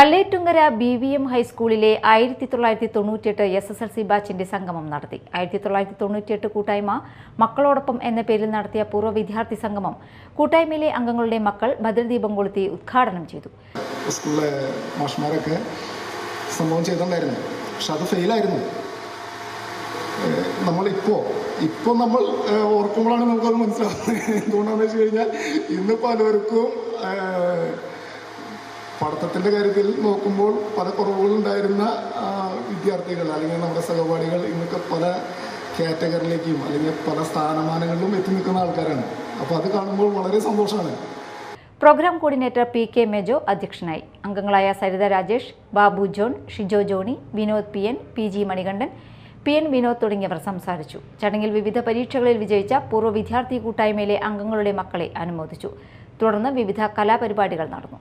Kallettumkara B V M ഹൈസ്കൂളിലെ ആയിരത്തി തൊള്ളായിരത്തി തൊണ്ണൂറ്റിയെട്ട് എസ് എസ് എൽ സി ബാച്ചിന്റെ സംഗമം നടത്തി. ആയിരത്തി തൊള്ളായിരത്തി തൊണ്ണൂറ്റിയെട്ട് കൂട്ടായ്മ മക്കളോടൊപ്പം എന്ന പേരിൽ നടത്തിയ പൂർവ വിദ്യാർത്ഥി സംഗമം കൂട്ടായ്മയിലെ അംഗങ്ങളുടെ മക്കൾ ഭദ്രദീപം കൊളുത്തി ഉദ്ഘാടനം ചെയ്തു. സ്കൂളിലെ മാഷ്മാരൊക്കെ സംഭവം ചെയ്തിട്ടുണ്ടായിരുന്നു. പക്ഷെ അത് ഫെയിലായിരുന്നു. നമ്മളിപ്പോൾ ഇപ്പോൾ നമ്മൾ ഓർക്കുമ്പോഴാണ് നമുക്കത് മനസ്സിലാവുന്നത്. എന്തുകൊണ്ടാണെന്ന് വെച്ച് കഴിഞ്ഞാൽ ഇന്ന് പലർക്കും ഏഹ് പഠിത്തത്തിന്റെ കാര്യത്തിൽ നോക്കുമ്പോൾ പല കുറവുകളുണ്ടായിരുന്ന വിദ്യാർത്ഥികൾ അല്ലെങ്കിൽ നമ്മുടെ സഹപാഠികൾ ഇന്നൊക്കെ പല കാറ്റഗറിയിലേക്കും അല്ലെങ്കിൽ പല സ്ഥാനമാനങ്ങളിലും എത്തി നിൽക്കുന്ന ആൾക്കാരാണ്. അപ്പോൾ അത് കാണുമ്പോൾ വളരെ സന്തോഷമാണ്. Program coordinator P K Mejo അധ്യക്ഷനായി. അംഗങ്ങളായ Saritha Rajesh Babu John Shijo Johny Vinod P N P G Manikandan P N Vinod തുടങ്ങിയവർ സംസാരിച്ചു. ചടങ്ങിൽ വിവിധ പരീക്ഷകളിൽ വിജയിച്ച പൂർവ വിദ്യാർത്ഥി കൂട്ടായ്മയിലെ അംഗങ്ങളുടെ മക്കളെ അനുമോദിച്ചു. തുടർന്ന് വിവിധ കലാപരിപാടികൾ നടന്നു.